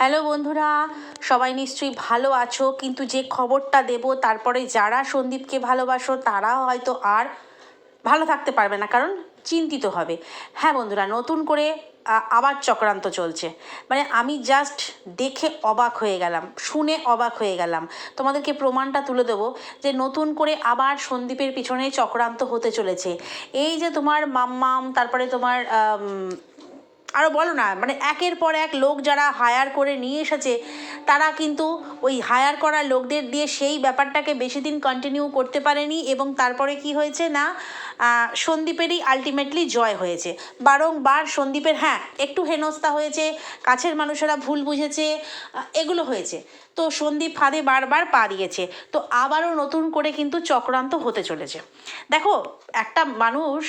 Hello বন্ধুরা, সবাই নিশ্চয়ই ভালো আছো, কিন্তু যে খবরটা দেব তারপরে যারা সন্দীপকে ভালোবাসো তারা হয়তো আর ভালো থাকতে পারবে না, কারণ চিন্তিত হবে। হ্যাঁ বন্ধুরা, নতুন করে আবার চক্রান্ত চলছে। মানে আমি জাস্ট দেখে অবাক হয়ে গেলাম, শুনে অবাক হয়ে গেলাম। তোমাদেরকে প্রমাণটা তুলে দেবো যে নতুন করে আবার সন্দীপের পিছনে চক্রান্ত হতে চলেছে। এই যে তোমার মাম্মাম, তারপরে তোমার আরও বলো না মানে একের পর এক লোক যারা হায়ার করে নিয়ে এসেছে, তারা কিন্তু ওই হায়ার করা লোকদের দিয়ে সেই ব্যাপারটাকে বেশি দিন কন্টিনিউ করতে পারেনি এবং তারপরে কি হয়েছে না সন্দীপেরই আলটিমেটলি জয় হয়েছে। বারংবার সন্দীপের হ্যাঁ একটু হেনস্থা হয়েছে, কাছের মানুষেরা ভুল বুঝেছে এগুলো হয়েছে। তো সন্দীপ ফাঁদে বারবার পা দিয়েছে। তো আবারও নতুন করে কিন্তু চক্রান্ত হতে চলেছে। দেখো, একটা মানুষ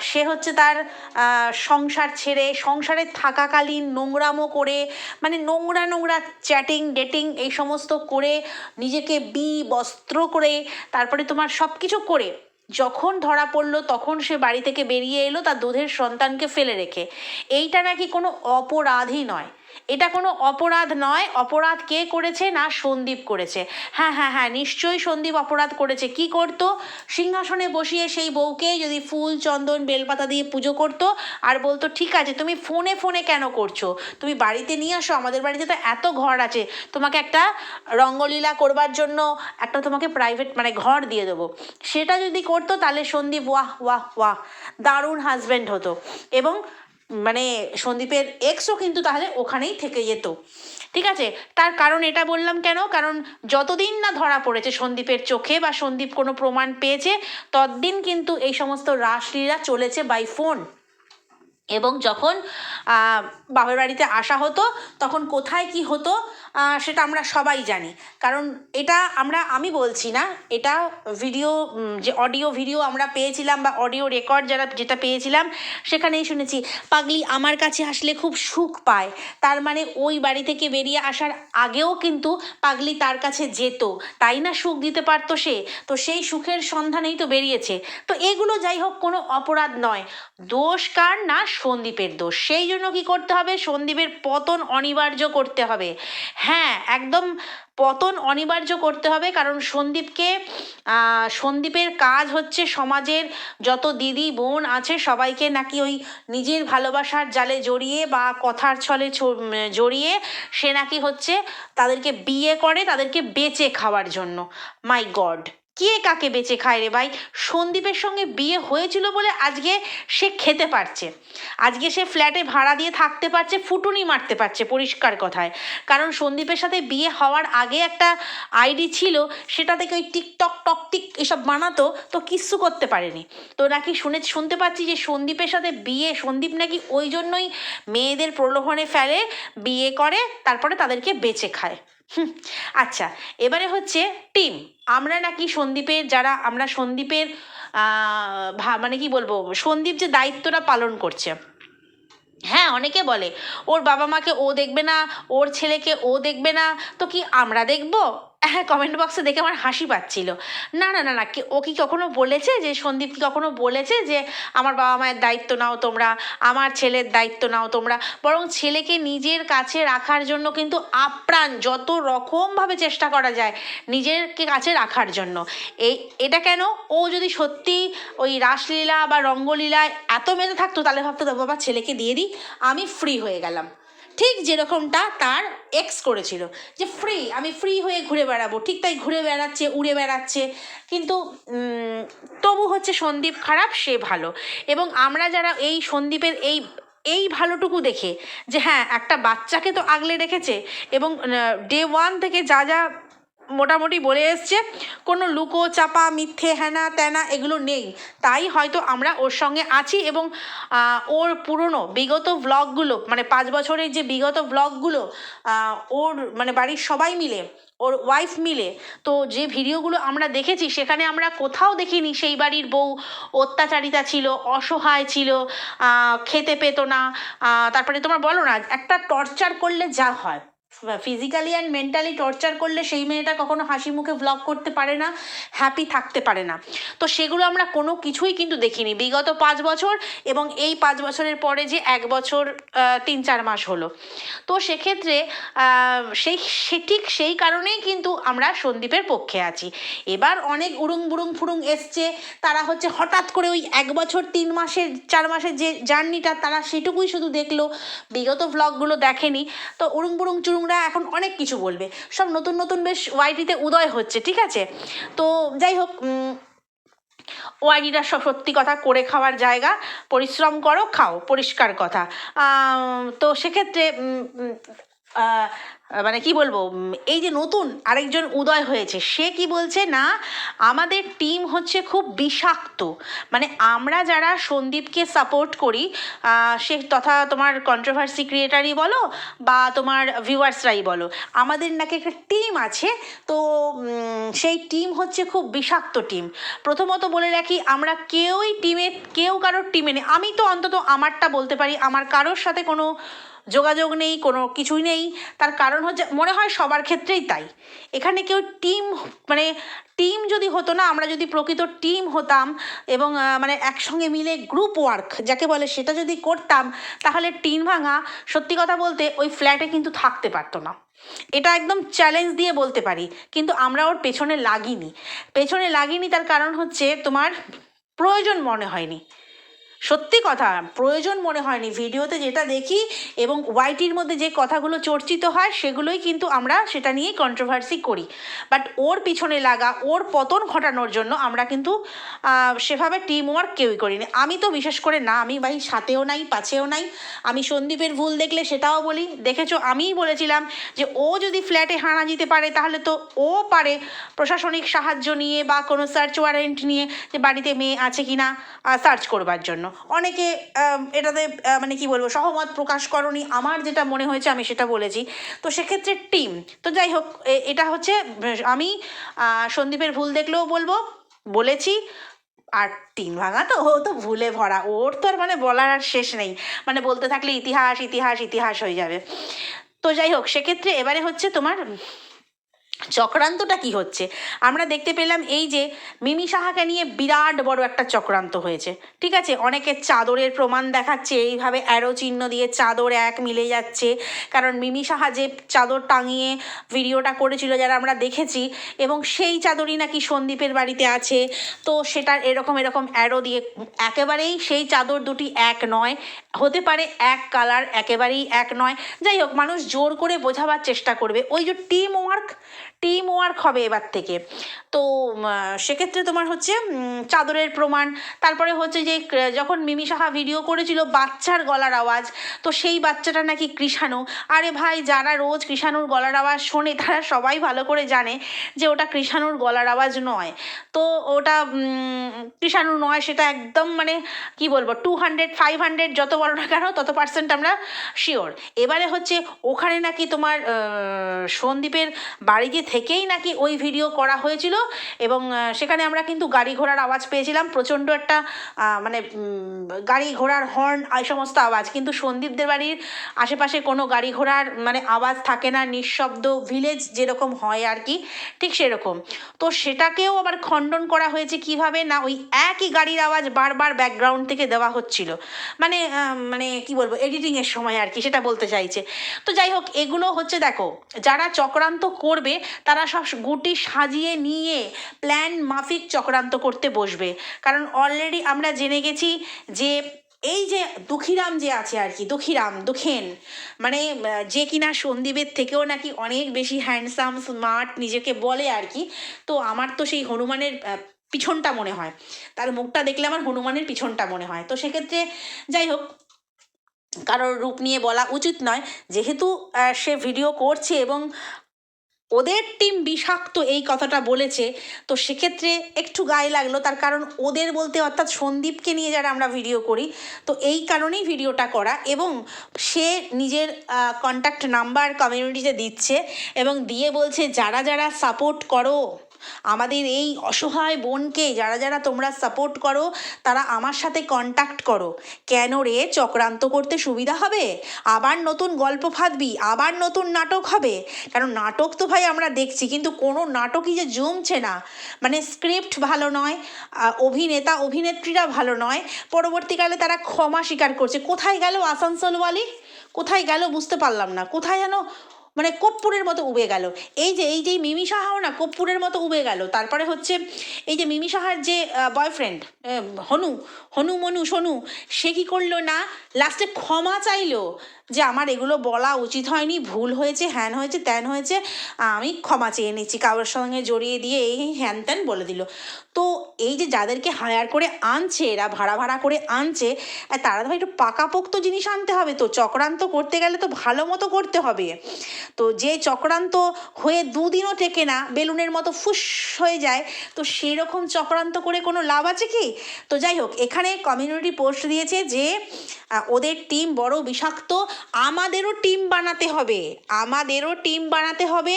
সে হচ্ছে তার সংসার ছেড়ে, সংসারে থাকাকালীন নোংরামো করে মানে নোংরা নোংরা চ্যাটিং ডেটিং এই সমস্ত করে নিজেকে বি বস্ত্র করে তারপরে তোমার সব কিছু করে। যখন ধরা পড়ল তখন সে বাড়ি থেকে বেরিয়ে এলো তার দুধের সন্তানকে ফেলে রেখে। এইটা নাকি কোনো অপরাধই নয়। এটা কোনো অপরাধ নয়। অপরাধ কে করেছে না সন্দীপ করেছে। হ্যাঁ হ্যাঁ হ্যাঁ নিশ্চয়ই সন্দীপ অপরাধ করেছে। কি করতো? সিংহাসনে বসিয়ে সেই বউকে যদি ফুল, চন্দন, বেলপাতা দিয়ে পুজো করতো আর বলতো, ঠিক আছে, তুমি ফোনে ফোনে কেন করছ? তুমি বাড়িতে নিয়ে আসো, আমাদের বাড়িতে তো এত ঘর আছে। তোমাকে একটা রঙ্গলীলা করবার জন্য একটা তোমাকে প্রাইভেট মানে ঘর দিয়ে দেবো। সেটা যদি করতো তাহলে সন্দীপ, ওয়াহ ওয়াহ ওয়াহ, দারুণ হাজব্যান্ড হতো। এবং মানে সন্দীপের এক্সও কিন্তু তাহলে ওখানেই থেকে যেত। ঠিক আছে? তার কারণ এটা বললাম কেন? কারণ যতদিন না ধরা পড়েছে সন্দীপের চোখে বা সন্দীপ কোনো প্রমাণ পেয়েছে, ততদিন কিন্তু এই সমস্ত রাসলীলা চলেছে বাই ফোন এবং যখন বাবার বাড়িতে আসা হতো, তখন কোথায় কি হতো সেটা আমরা সবাই জানি। কারণ এটা আমরা, আমি বলছি না, এটা ভিডিও যে অডিও ভিডিও আমরা পেয়েছিলাম বা অডিও রেকর্ড যারা, যেটা পেয়েছিলাম, সেখানেই শুনেছি, পাগলি আমার কাছে আসলে খুব সুখ পায়। তার মানে ওই বাড়ি থেকে বেরিয়ে আসার আগেও কিন্তু পাগলি তার কাছে যেত। তাই না সুখ দিতে পারতো সে? তো সেই সুখের সন্ধানেই তো বেরিয়েছে। তো এগুলো যাই হোক, কোনো অপরাধ নয়। দোষ কার? না সন্দীপের দোষ। সেই জন্য কি করতে হবে? সন্দীপের পতন অনিবার্য করতে হবে। হ্যাঁ একদম পতন অনিবার্য করতে হবে কারণ সন্দীপকে সন্দীপের কাজ হচ্ছে সমাজের যত দিদি, বোন আছে সবাইকে নাকি ওই নিজের ভালোবাসার জালে জড়িয়ে বা কথার ছলে জড়িয়ে সে নাকি হচ্ছে তাদেরকে বিয়ে করে, তাদেরকে বেচে খাওয়ার জন্য। মাই গড কে কাকে বেঁচে খায় রে ভাই? সন্দীপের সঙ্গে বিয়ে হয়েছিল বলে আজকে সে খেতে পারছে। আজকে সে ফ্ল্যাটে ভাড়া দিয়ে থাকতে পারছে, ফুটুনি মারতে পারছে পরিষ্কার কথায়। কারণ সন্দীপের সাথে বিয়ে হওয়ার আগে একটা আইডি ছিল, সেটা থেকে ওই টিকটক, টকটিক এসব বানাতো, তো কিচ্ছু করতে পারেনি। তো নাকি শুনে, শুনতে পাচ্ছি যে সন্দীপের সাথে বিয়ে, সন্দীপ নাকি ওই জন্যই মেয়েদের প্রলোভনে ফেলে, বিয়ে করে, তারপরে তাদেরকে বেঁচে খায়। আচ্ছা এবারে হচ্ছে টিম আমরা নাকি সন্দীপের যারা, আমরা সন্দীপের মানে কি বলব, সন্দীপ যে দায়িত্বটা পালন করছে। হ্যাঁ অনেকে বলে, ওর বাবা মাকে ও দেখবে না, ওর ছেলেকে ও দেখবে না, তো কি আমরা দেখব? হ্যাঁ কমেন্ট বক্সে দেখে আমার হাসি পাচ্ছিল। না না না না ও কি কখনো বলেছে যে, সন্দীপ কি কখনো বলেছে যে, আমার বাবা মায়ের দায়িত্ব নাও তোমরা, আমার ছেলের দায়িত্ব নাও তোমরা বরং ছেলেকে নিজের কাছে রাখার জন্য কিন্তু আপ্রাণ যত রকমভাবে চেষ্টা করা যায়, নিজেরকে কাছে রাখার জন্য। এই এটা কেন? ও যদি সত্যি ওই রাসলীলা বা রঙ্গলীলায় এত মেতে থাকতো, তাহলে ভাবতো "দাও বাবা, ছেলেকে দিয়ে দিই, আমি ফ্রি হয়ে গেলাম। ঠিক যেরকমটা তার এক্স করেছিল যে ফ্রি আমি ফ্রি হয়ে ঘুরে বেড়াবো। ঠিক তাই ঘুরে বেড়াচ্ছে, উড়ে বেড়াচ্ছে। কিন্তু তবু হচ্ছে সন্দীপ খারাপ, সে ভালো। এবং আমরা যারা এই সন্দীপের এই এই ভালোটুকু দেখে যে হ্যাঁ একটা বাচ্চাকে তো আগলে রেখেছে এবং ডে ওয়ান থেকে যা যা মোটামুটি বলে এসছে, কোনো লুকো, চাপা, মিথ্যে, হ্যানা, ত্যানা এগুলো নেই। তাই হয়তো আমরা ওর সঙ্গে আছি এবং ওর পুরনো বিগত ভ্লগগুলো মানে পাঁচ বছরের যে বিগত ভ্লগগুলো ওর মানে বাড়ির সবাই মিলে, ওর ওয়াইফ মিলে, তো যে ভিডিওগুলো আমরা দেখেছি, সেখানে আমরা কোথাও দেখিনি সেই বাড়ির বউ অত্যাচারিতা ছিল, অসহায় ছিল খেতে পেতো না তারপরে তোমার বলো না, একটা টর্চার করলে যা হয়। ফিজিক্যালি অ্যান্ড মেন্টালি টর্চার করলে সেই মেয়েটা কখনো হাসি মুখে ব্লগ করতে পারে না হ্যাপি থাকতে পারে না। তো সেগুলো আমরা কোনো কিছুই কিন্তু দেখিনি। বিগত পাঁচ বছর এবং এই পাঁচ বছরের পরে যে এক বছর তিন চার মাস হলো। তো সেক্ষেত্রে সেই, সে ঠিক সেই কারণেই কিন্তু আমরা সন্দীপের পক্ষে আছি। এবার অনেক উড়ুং বুড়ুং ফুড়ুং এসছে, তারা হচ্ছে হঠাৎ করে ওই এক বছর, তিন মাসের, চার মাসের যে জার্নিটা তারা সেটুকুই শুধু দেখল। বিগত ভ্লগগুলো দেখেনি। তো উড়ুং বুড়ুং চুরুংরা এখন অনেক কিছু বলবে। সব নতুন নতুন বেশ ওয়াইটিতে উদয় হচ্ছে, ঠিক আছে? তো যাই হোক ওয়াইডিরা সব সত্যি কথা করে খাওয়ার জায়গা। পরিশ্রম করো, খাও, পরিষ্কার কথা। তো সেক্ষেত্রে মানে কি বলব এই যে নতুন আরেকজন উদয় হয়েছে, সে কি বলছে, না, আমাদের টিম হচ্ছে খুব বিষাক্ত। মানে আমরা যারা সন্দীপকে সাপোর্ট করি সে তথা তোমার কন্ট্রোভার্সি ক্রিয়েটারই বলো বা তোমার ভিউয়ার্সরাই বলো, আমাদের নাকি একটা টিম আছে। তো সেই টিম হচ্ছে খুব বিষাক্ত টিম প্রথমত বলে রাখি, আমরা কেউই টিমে কেউ কারোর টিমে নেই। আমি তো অন্তত আমারটা বলতে পারি, আমার কারোর সাথে কোনো যোগাযোগ নেই, কোনো কিছুই নেই। তার কারণ হচ্ছে, মনে হয় সবার ক্ষেত্রেই তাই। এখানে কেউ টিম মানে টিম যদি হতো না, আমরা যদি প্রকৃত টিম হতাম এবং মানে একসঙ্গে মিলে গ্রুপ ওয়ার্ক যাকে বলে সেটা যদি করতাম, তাহলে টিন ভাঙা, সত্যি কথা বলতে ওই ফ্ল্যাটে কিন্তু থাকতে পারতো না। এটা একদম চ্যালেঞ্জ দিয়ে বলতে পারি, কিন্তু আমরা ওর পেছনে লাগিনি। পেছনে লাগিনি তার কারণ হচ্ছে তোমার প্রয়োজন মনে হয়নি। সত্যি কথা, প্রয়োজন মনে হয়নি। ভিডিওতে যেটা দেখি এবং ওয়াইটির মধ্যে যে কথাগুলো চর্চিত হয়, সেগুলোই কিন্তু আমরা সেটা নিয়েই কন্ট্রোভার্সি করি। বাট ওর পিছনে লাগা, ওর পতন ঘটানোর জন্য আমরা কিন্তু সেভাবে টিম ওয়ার্ক কেউই করিনি। আমি তো বিশেষ করে না, আমি ভাই সাথেও নাই, পাছেও নাই। আমি সন্দীপের ভুল দেখলে সেটাও বলি। দেখেছ, আমিই বলেছিলাম যে ও যদি ফ্ল্যাটে হানা দিতে পারে, তাহলে তো ও পারে প্রশাসনিক সাহায্য নিয়ে বা কোনো সার্চ ওয়ারেন্ট নিয়ে যে বাড়িতে মেয়ে আছে কি না সার্চ করবার জন্য। অনেকে এটাতে মানে কি বলব, সহমত প্রকাশ করনি। আমার যেটা মনে হয়েছে, আমি সেটা বলেছি। তো সেক্ষেত্রে টিম। তো যাই হোক এটা হচ্ছে আমি সন্দীপের ভুল দেখলেও বলব, বলেছি, আর তিন ভাঙা তো, ও তো ভুলে ভরা। ওর তো আর মানে বলার আর শেষ নেই। মানে বলতে থাকলে ইতিহাস ইতিহাস ইতিহাস হয়ে যাবে। তো যাই হোক, সেক্ষেত্রে এবারে হচ্ছে তোমার চক্রান্তটা কি হচ্ছে? আমরা দেখতে পেলাম এই যে মিমি সাহাকে নিয়ে বিরাট বড় একটা চক্রান্ত হয়েছে, ঠিক আছে? অনেকে চাদরের প্রমাণ দেখাচ্ছে, এইভাবে অ্যারো চিহ্ন দিয়ে চাদর এক মিলে যাচ্ছে, কারণ মিমি সাহা যে চাদর টাঙিয়ে ভিডিওটা করেছিল যারা আমরা দেখেছি, এবং সেই চাদরই নাকি সন্দীপের বাড়িতে আছে, তো সেটার এরকম এরকম অ্যারো দিয়ে, একেবারেই সেই চাদর দুটি এক নয় হতে পারে এক কালার একেবারেই এক নয়। যাই হোক, মানুষ জোর করে বোঝাবার চেষ্টা করবে। ওই যে টিম ওয়ার্ক টিম ওয়ার্ক হবে এবার থেকে। তো সেক্ষেত্রে তোমার হচ্ছে চাদরের প্রমাণ, তারপরে হচ্ছে যে যখন মিমি সাহা ভিডিও করেছিল বাচ্চার গলার আওয়াজ, তো সেই বাচ্চাটা নাকি কৃষাণু। আরে ভাই, যারা রোজ কৃষাণুর গলার আওয়াজ শোনে, তারা সবাই ভালো করে জানে যে ওটা কৃষাণুর গলার আওয়াজ নয়। তো ওটা কৃষাণু নয়, সেটা একদম মানে কি বলব টু হান্ড্রেড ফাইভ হান্ড্রেড যত বড় না কেন, তত পার্সেন্ট আমরা শিওর এবারে হচ্ছে ওখানে নাকি তোমার সন্দীপের বাড়িতে থেকেই নাকি ওই ভিডিও করা হয়েছিল এবং সেখানে আমরা কিন্তু গাড়ি ঘোড়ার আওয়াজ পেয়েছিলাম, প্রচণ্ড একটা মানে গাড়ি ঘোড়ার হর্ন এই সমস্ত আওয়াজ। কিন্তু সন্দীপদের বাড়ির আশেপাশে কোনো গাড়ি ঘোড়ার মানে আওয়াজ থাকে না, নিঃশব্দ ভিলেজ যেরকম হয় আর কি, ঠিক সেরকম। তো সেটাকেও আবার খণ্ডন করা হয়েছে কীভাবে? না, ওই একই গাড়ির আওয়াজ বারবার ব্যাকগ্রাউন্ড থেকে দেওয়া হচ্ছিল। মানে মানে কি বলব এডিটিংয়ের সময় আর কি, সেটা বলতে চাইছে। তো যাই হোক, এগুলো হচ্ছে দেখো, যারা চক্রান্ত করবে, তারা সব গুটি সাজিয়ে নিয়ে প্ল্যান মাফিক চক্রান্ত করতে বসবে। কারণ অলরেডি আমরা জেনে গেছি যে, এই যে দুঃখীরাম যে আছে আর কি, দুঃখীরাম, দুঃখেন মানে যে কিনা সন্দীপের থেকেও নাকি অনেক বেশি হ্যান্ডসাম স্মার্ট নিজেকে বলে আর কি, তো আমার তো সেই হনুমানের পিছনটা মনে হয়। তার মুখটা দেখলে আমার হনুমানের পিছনটা মনে হয়। তো সেক্ষেত্রে যাই হোক কারোর রূপ নিয়ে বলা উচিত নয়। যেহেতু সে ভিডিও করছে এবং ওদের টিম বিষাক্ত এই কথাটা বলেছে, তো সেক্ষেত্রে একটু গায়ে লাগল। তার কারণ ওদের বলতে অর্থাৎ সন্দীপকে নিয়ে যারা আমরা ভিডিও করি, তো এই কারণেই ভিডিওটা করা এবং সে নিজের কন্ট্যাক্ট নাম্বার কমিউনিটিতে দিচ্ছে এবং দিয়ে বলছে, যারা যারা সাপোর্ট করো আমাদের এই অসহায় বোনকে যারা যারা তোমরা সাপোর্ট করো, তারা আমার সাথে কন্ট্যাক্ট করো। কেন রে? চক্রান্ত করতে সুবিধা হবে? আবার নতুন গল্প ফাঁদবি, আবার নতুন নাটক হবে। কারণ নাটক তো ভাই আমরা দেখছি, কিন্তু কোনো নাটকই যে জমছে না। মানে স্ক্রিপ্ট ভালো নয় অভিনেতা, অভিনেত্রীরা ভালো নয়। পরবর্তীকালে তারা ক্ষমা স্বীকার করছে। কোথায় গেল আসানসোলওয়ালি? কোথায় গেল বুঝতে পারলাম না। কোথায় যেন মানে কপ্পুরের মতো উবে গেল। এই যে এই যে মিমি সাহাও না কপ্পুরের মতো উবে গেল। তারপরে হচ্ছে এই যে মিমি সাহার যে বয়ফ্রেন্ড হনু হনু মনু সোনু, সে কি করল না লাস্টে ক্ষমা চাইলো যে আমার এগুলো বলা উচিত হয়নি, ভুল হয়েছে, হ্যান হয়েছে, ত্যান হয়েছে, আমি ক্ষমা চেয়ে নিচ্ছি। কারোর সঙ্গে জড়িয়ে দিয়ে এই হ্যান ত্যান বলে দিল। তো এই যে যাদেরকে হায়ার করে আনছে, এরা ভাড়া ভাড়া করে আনছে, তারা তো একটু পাকাপোক্ত জিনিস আনতে হবে তো, চক্রান্ত করতে গেলে তো ভালো মতো করতে হবে। তো যে চক্রান্ত হয়ে দুদিনও টেকে না, বেলুনের মতো ফুস হয়ে যায়, তো সেই রকম চক্রান্ত করে কোনো লাভ আছে কি? তো যাই হোক, এখানে কমিউনিটি পোস্ট দিয়েছে যে ওদের টিম বড় বিষাক্ত, আমাদেরও টিম বানাতে হবে, আমাদেরও টিম বানাতে হবে,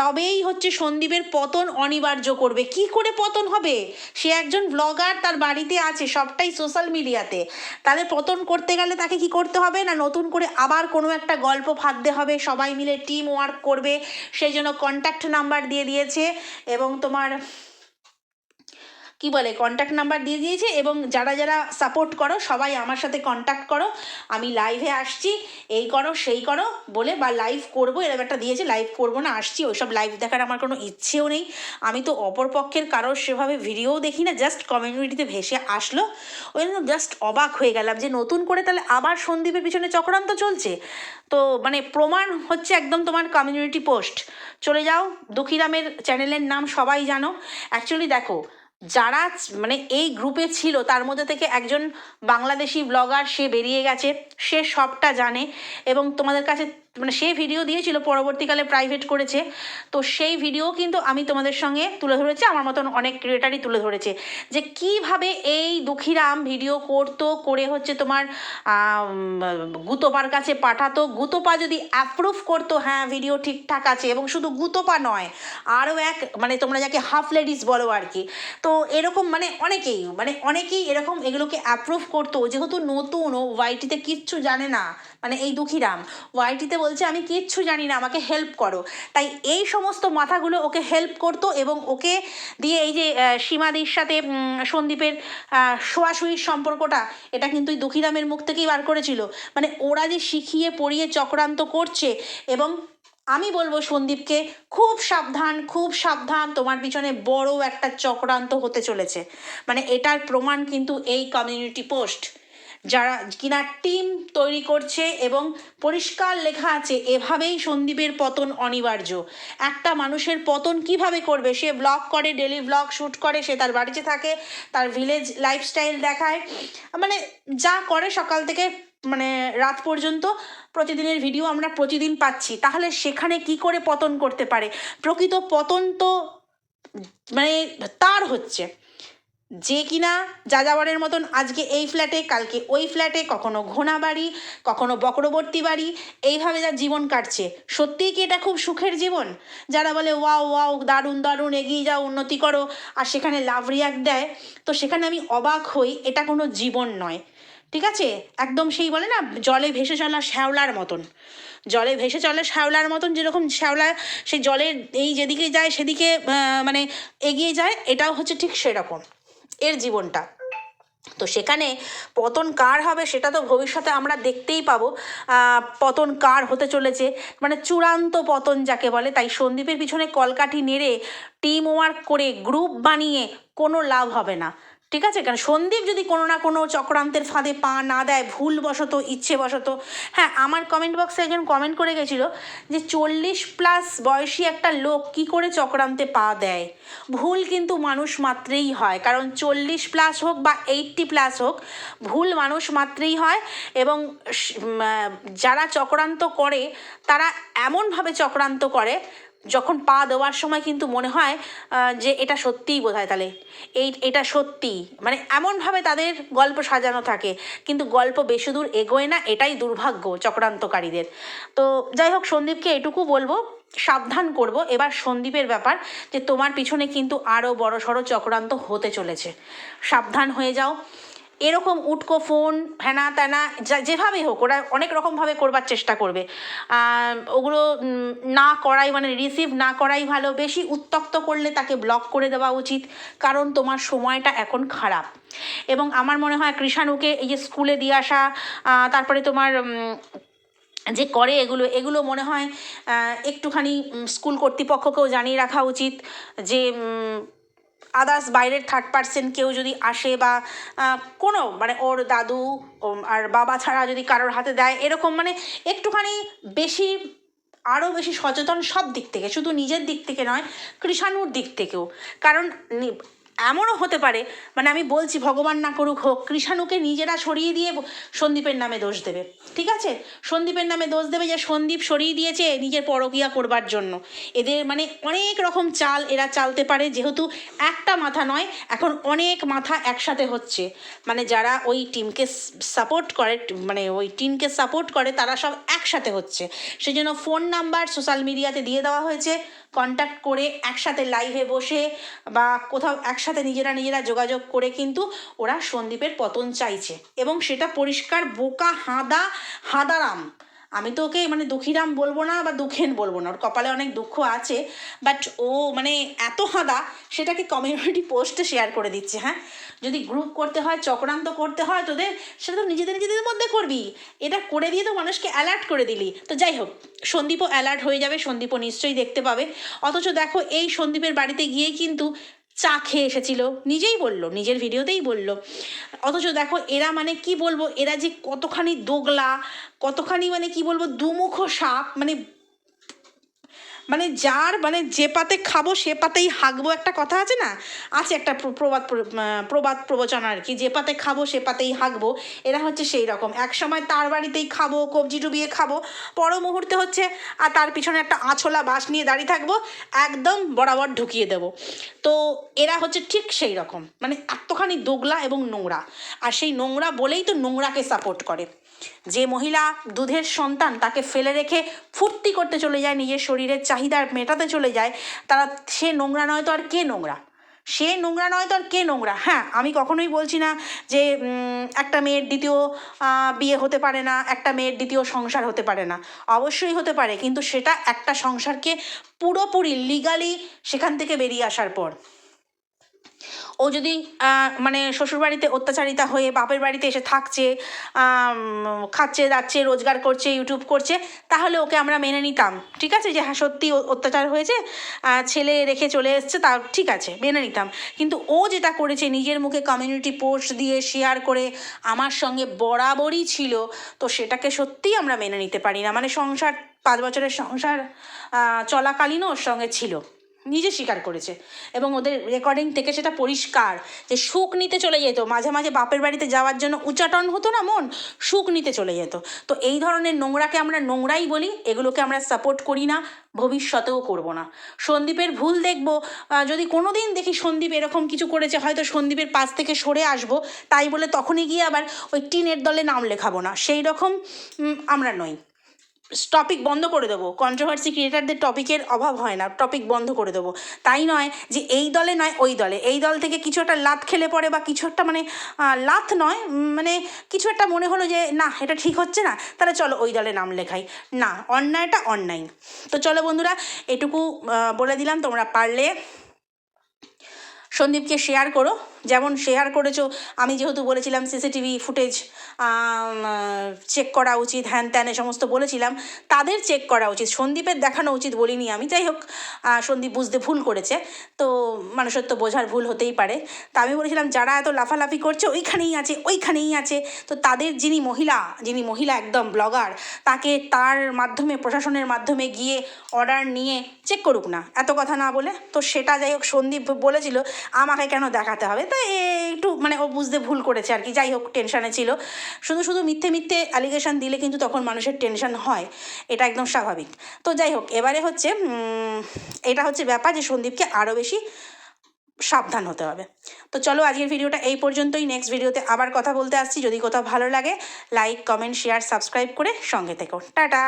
তবেই হচ্ছে সন্দীপের পতন অনিবার্য করবে। কি করে পতন হবে? সে একজন ব্লগার তার বাড়িতে আছে, সবটাই সোশ্যাল মিডিয়াতে তাহলে পতন করতে গেলে তাকে কি করতে হবে? না, নতুন করে আবার কোনো একটা গল্প ফাঁদতে হবে, সবাই মিলে টিম ওয়ার্ক করবে সেই জন্য কন্ট্যাক্ট নাম্বার দিয়ে দিয়েছে এবং তোমার কি বলে কন্ট্যাক্ট নাম্বার দিয়ে দিয়েছে এবং যারা যারা সাপোর্ট করো, সবাই আমার সাথে কন্ট্যাক্ট করো। আমি লাইভে আসছি, এই করো, সেই করো বলে বা লাইভ করব, এরকম একটা দিয়েছে লাইভ করব না, আসছি, ওইসব লাইভ দেখার আমার কোনো ইচ্ছেও নেই। আমি তো অপর পক্ষের কারোর সেভাবে ভিডিও দেখি না জাস্ট কমিউনিটিতে ভেসে আসলো। ওই জন্য জাস্ট অবাক হয়ে গেলাম যে নতুন করে তাহলে আবার সন্দীপের পিছনে চক্রান্ত চলছে? তো মানে প্রমাণ হচ্ছে একদম তোমার কমিউনিটি পোস্ট চলে যাও দুঃখীরামের চ্যানেলের নাম সবাই জানো। অ্যাকচুয়ালি দেখো যারা মানে এই গ্রুপে ছিল, তার মধ্যে থেকে একজন বাংলাদেশি ব্লগার সে বেরিয়ে গেছে, সে সবটা জানে এবং তোমাদের কাছে মানে সে ভিডিও দিয়েছিল, পরবর্তীকালে প্রাইভেট করেছে। তো সেই ভিডিও কিন্তু আমি তোমাদের সঙ্গে তুলে ধরেছি, আমার মতন অনেক ক্রিয়েটারই তুলে ধরেছে। যে কীভাবে এই দুঃখীরাম ভিডিও করতো, করে হচ্ছে তোমার গুতোপার কাছে পাঠাতো। গুতোপা যদি অ্যাপ্রুভ করতো হ্যাঁ ভিডিও ঠিকঠাক আছে, এবং শুধু গুতোপা নয়, আরও এক মানে তোমরা যাকে হাফ লেডিস বলো আর কি। তো এরকম মানে অনেকেই মানে অনেকেই এরকম এগুলোকে অ্যাপ্রুভ করতো। যেহেতু নতুন, ও ওয়াইটিতে কিচ্ছু জানে না মানে এই দুঃখীরাম। ওয়াইটিতে বলছে, আমি কিচ্ছু জানি না, আমাকে হেল্প করো। তাই এই সমস্ত মাথাগুলো ওকে হেল্প করতো এবং ওকে দিয়ে এই যে সীমাদির সাথে সন্দীপের শোয়াশুয়ির সম্পর্কটা, এটা কিন্তু দুঃখীরামের মুখ থেকেই বার করেছিল। মানে ওরা যে শিখিয়ে পড়িয়ে চক্রান্ত করছে এবং আমি বলব সন্দীপকে, খুব সাবধান খুব সাবধান, তোমার পিছনে বড় একটা চক্রান্ত হতে চলেছে। মানে এটার প্রমাণ কিন্তু এই কমিউনিটি পোস্ট যারা, কিনা টিম তৈরি করছে এবং পরিষ্কার লেখা আছে, এভাবেই সন্দীপের পতন অনিবার্য। একটা মানুষের পতন কীভাবে করবে? সে ব্লগ করে ডেলি ব্লগ শ্যুট করে, সে তার বাড়িতে থাকে, তার ভিলেজ লাইফস্টাইল দেখায়। মানে যা করে সকাল থেকে মানে রাত পর্যন্ত প্রতিদিনের ভিডিও আমরা প্রতিদিন পাচ্ছি। তাহলে সেখানে কি করে পতন করতে পারে? প্রকৃত পতন তো মানে তার হচ্ছে। যে কিনা যাযাবরের মতন আজকে এই ফ্ল্যাটে কালকে ওই ফ্ল্যাটে কখনো ঘোনা বাড়ি, কখনো বক্রবর্তী বাড়ি, এইভাবে যার জীবন কাটছে। সত্যিই কি এটা খুব সুখের জীবন? যারা বলে, ওয়াও ওয়াও, দারুণ দারুণ, এগিয়ে যাও, উন্নতি করো। আর সেখানে লাভ রিয়াক্ট দেয়, তো সেখানে আমি অবাক হই, এটা কোনো জীবন নয়। ঠিক আছে? একদম সেই বলে না, জলে ভেসে চলা শ্যাওলার মতন। জলে ভেসে চলে শ্যাওলার মতন, যেরকম শ্যাওলা সেই জলের এই যেদিকে যায়, সেদিকে মানে এগিয়ে যায়, এটাও হচ্ছে ঠিক সেরকম। এর জীবনটা। তো সেখানে পতন কার হবে সেটা তো ভবিষ্যতে আমরা দেখতেই পাবো। পতন কার হতে চলেছে মানে চূড়ান্ত পতন যাকে বলে, তাই সন্দীপের পিছনে কলকাঠি নেড়ে টিম ওয়ার্ক করে গ্রুপ বানিয়ে কোনো লাভ হবে না। ঠিক আছে? কারণ সন্দীপ যদি কোনো না কোনো চক্রান্তের ফাঁদে পা না দেয়, ভুলবশত, ইচ্ছেবশত হ্যাঁ আমার কমেন্ট বক্সে একজন কমেন্ট করে গেছিল যে চল্লিশ প্লাস বয়সী একটা লোক কি করে চক্রান্তে পা দেয়? ভুল কিন্তু মানুষ মাত্রেই হয়। কারণ চল্লিশ প্লাস হোক বা এইটটি প্লাস হোক, ভুল মানুষ মাত্রেই হয় এবং যারা চক্রান্ত করে, তারা এমনভাবে চক্রান্ত করে যখন পা দেওয়ার সময় কিন্তু মনে হয় যে এটা সত্যিই বোধ হয় তাহলে। এই, এটা সত্যি। মানে এমনভাবে তাদের গল্প সাজানো থাকে। কিন্তু গল্প বেশি দূর এগোয় না, এটাই দুর্ভাগ্য চক্রান্তকারীদের। তো যাই হোক, সন্দীপকে এটুকু বলব, সাবধান করব। এবার সন্দীপের ব্যাপার, যে তোমার পিছনে কিন্তু আরও বড় সড়ো চক্রান্ত হতে চলেছে। সাবধান হয়ে যাও। এরকম উটকো ফোন হ্যানা ত্যানা যেভাবেই হোক, ওরা অনেক রকমভাবে করবার চেষ্টা করবে। ওগুলো না করাই মানে রিসিভ না করাই ভালো, বেশি উত্তক্ত করলে তাকে ব্লক করে দেওয়া উচিত, কারণ তোমার সময়টা এখন খারাপ। এবং আমার মনে হয় কৃষাণুকে এই যে স্কুলে দিয়ে আসা তারপরে তোমার যে করে এগুলো এগুলো মনে হয় একটুখানি স্কুল কর্তৃপক্ষকেও জানিয়ে রাখা উচিত যে আদার্স বাইরের থার্ড পার্সন কেউ যদি আসে বা কোনো মানে ওর দাদু আর বাবা ছাড়া যদি কারোর হাতে দেয়, এরকম মানে একটুখানি বেশি আরও বেশি সচেতন সব দিক থেকে, শুধু নিজের দিক থেকে নয়, কৃষাণুর দিক থেকেও। কারণ এমনও হতে পারে মানে আমি বলছি ভগবান না করুক হোক, কৃষাণুকে নিজেরা সরিয়ে দিয়ে সন্দীপের নামে দোষ দেবে, ঠিক আছে? সন্দীপের নামে দোষ দেবে যে সন্দীপ সরিয়ে দিয়েছে নিজের পরকিয়া করবার জন্য। এদের মানে অনেক রকম চাল এরা চালতে পারে, যেহেতু একটা মাথা নয়, এখন অনেক মাথা একসাথে হচ্ছে। মানে যারা ওই টিমকে সাপোর্ট করে মানে ওই টিমকে সাপোর্ট করে, তারা সব একসাথে হচ্ছে। সেই জন্য ফোন নাম্বার সোশ্যাল মিডিয়াতে দিয়ে দেওয়া হয়েছে। কন্ট্যাক্ট করে একসাথে লাইভে বসে বা কোথাও একসাথে নিজেরা নিজেরা যোগাযোগ করে কিন্তু ওরা সন্দীপের পতন চাইছে। এবং সেটা পরিষ্কার বোকা হাঁদা হাঁদারাম। আমি তো ওকে মানে দুঃখীরাম বলব না বা দুঃখেন বলব না, ওর কপালে অনেক দুঃখ আছে বাট ও মানে এত হাঁদা সেটাকে কমিউনিটি পোস্টে শেয়ার করে দিচ্ছে হ্যাঁ? যদি গ্রুপ করতে হয়, চক্রান্ত করতে হয় তোদের, সেটা তো নিজেদের নিজেদের মধ্যে করবি। এটা করে দিয়ে তো মানুষকে অ্যালার্ট করে দিলি। তো যাই হোক, সন্দীপও অ্যালার্ট হয়ে যাবে, সন্দীপও নিশ্চয়ই দেখতে পাবে। অথচ দেখো, এই সন্দীপের বাড়িতে গিয়ে কিন্তু চা খেয়ে এসেছিল। নিজেই বলল, নিজের ভিডিওতেই বলল। অথচ দেখো, এরা মানে কি বলব, এরা যে কতখানি দোগলা, কতখানি মানে কি বলব, দুমুখো সাপ মানে মানে যার মানে যে পাতে খাব, সে পাতেই হাঁকবো একটা কথা আছে না? আছে একটা প্রবাদ প্র- প্রবাদ প্রবচন আর কি। যে পাতে খাব, সে পাতেই হাঁকবো এরা হচ্ছে সেই রকম। এক সময় তার বাড়িতেই খাব, কবজি ডুবিয়ে খাব। পর মুহূর্তে হচ্ছে আর তার পিছনে একটা আঁচলা বাঁশ নিয়ে দাঁড়িয়ে থাকব, একদম বরাবর ঢুকিয়ে দেবো। তো এরা হচ্ছে ঠিক সেই রকম। মানে এতখানি দোগলা এবং নোংরা। আর সেই নোংরা বলেই তো নোংরাকে সাপোর্ট করে। যে মহিলা দুধের সন্তান তাকে ফেলে রেখে ফুর্তি করতে চলে যায়, নিজের শরীরের চাহিদা মেটাতে চলে যায়, তারা, সে নোংরা নয় তো আর কে নোংরা? সে নোংরা নয় তো আর কে নোংরা? হ্যাঁ আমি কখনোই বলছি না যে একটা মেয়ের দ্বিতীয় বিয়ে হতে পারে না, একটা মেয়ের দ্বিতীয় সংসার হতে পারে না। অবশ্যই হতে পারে, কিন্তু সেটা একটা সংসারকে পুরোপুরি লিগালি সেখান থেকে বেরিয়ে আসার পর। ও যদি মানে শ্বশুরবাড়িতে অত্যাচারিতা হয়ে বাপের বাড়িতে এসে থাকছে খাচ্ছে, যাচ্ছে, রোজগার করছে, ইউটিউব করছে, তাহলে ওকে আমরা মেনে নিতাম। ঠিক আছে? যে হ্যাঁ সত্যি অত্যাচার হয়েছে ছেলে রেখে চলে এসছে তা ঠিক আছে, মেনে নিতাম। কিন্তু ও যেটা করেছে, নিজের মুখে কমিউনিটি পোস্ট দিয়ে শেয়ার করে আমার সঙ্গে বরাবরই ছিল, তো সেটাকে সত্যিই আমরা মেনে নিতে পারি না। মানে সংসার, পাঁচ বছরের সংসার চলাকালীনও ওর সঙ্গে ছিল। নিজে স্বীকার করেছে। এবং ওদের রেকর্ডিং থেকে সেটা পরিষ্কার যে সুখ নিতে চলে যেত। মাঝে মাঝে বাপের বাড়িতে যাওয়ার জন্য উচ্চাটন হতো না মন? সুখ নিতে চলে যেত। তো এই ধরনের নোংরাকে আমরা নোংরাই বলি, এগুলোকে আমরা সাপোর্ট করি না, ভবিষ্যতেও করব না। সন্দীপের ভুল দেখব যদি কোনো দিন দেখি সন্দীপ এরকম কিছু করেছে, হয়তো সন্দীপের পাশ থেকে সরে আসব। তাই বলে তখনই গিয়ে আবার ওই টিনের দলে নাম লেখাবো না। সেই রকম আমরা নই। টপিক বন্ধ করে দেবো। কন্ট্রোভার্সি ক্রিয়েটারদের টপিকের অভাব হয় না টপিক বন্ধ করে দেবো। তাই নয় যে এই দলে নয়, ওই দলে। এই দল থেকে কিছু একটা লাত খেলে পড়ে বা কিছু একটা মানে লাত নয় মানে কিছু একটা মনে হলো যে, না, এটা ঠিক হচ্ছে না, তাহলে চলো ওই দলে নাম লেখাই। না অন্যায়টা অন্যায়। তো চলো বন্ধুরা, এটুকু বলে দিলাম, তোমরা পারলে সন্দীপকে শেয়ার করো। যেমন শেয়ার করেছ, আমি যেহেতু বলেছিলাম সিসিটিভি ফুটেজ চেক করা উচিত, হ্যান ত্যান এ সমস্ত বলেছিলাম, তাদের চেক করা উচিত। সন্দীপের দেখানো উচিত বলিনি আমি, যাই হোক সন্দীপ বুঝতে ভুল করেছে, তো মানুষের তো বোঝার ভুল হতেই পারে। তা আমি বলেছিলাম, যারা এত লাফালাফি করছে, ওইখানেই আছে ওইখানেই আছে। তো তাদের যিনি মহিলা যিনি মহিলা একদম ব্লগার তাকে তার মাধ্যমে, প্রশাসনের মাধ্যমে গিয়ে অর্ডার নিয়ে চেক করুক না। এত কথা না বলে, তো সেটা যাই হোক, সন্দীপ বলেছিল, আমাকে কেন দেখাতে হবে? তো একটু মানে ও বুঝতে ভুল করেছে আর কি। যাই হোক টেনশানে ছিল। শুধু শুধু মিথ্যে মিথ্যে অ্যালিগেশন দিলে কিন্তু তখন মানুষের টেনশন হয়। এটা একদম স্বাভাবিক। তো যাই হোক, এবারে হচ্ছে এটা হচ্ছে ব্যাপার যে সন্দীপকে আরও বেশি সাবধান হতে হবে। তো চলো আজকের ভিডিওটা এই পর্যন্তই। নেক্সট ভিডিওতে আবার কথা বলতে আসছি। যদি কোথাও ভালো লাগে লাইক কমেন্ট শেয়ার সাবস্ক্রাইব করে সঙ্গে থেকো। টাটা!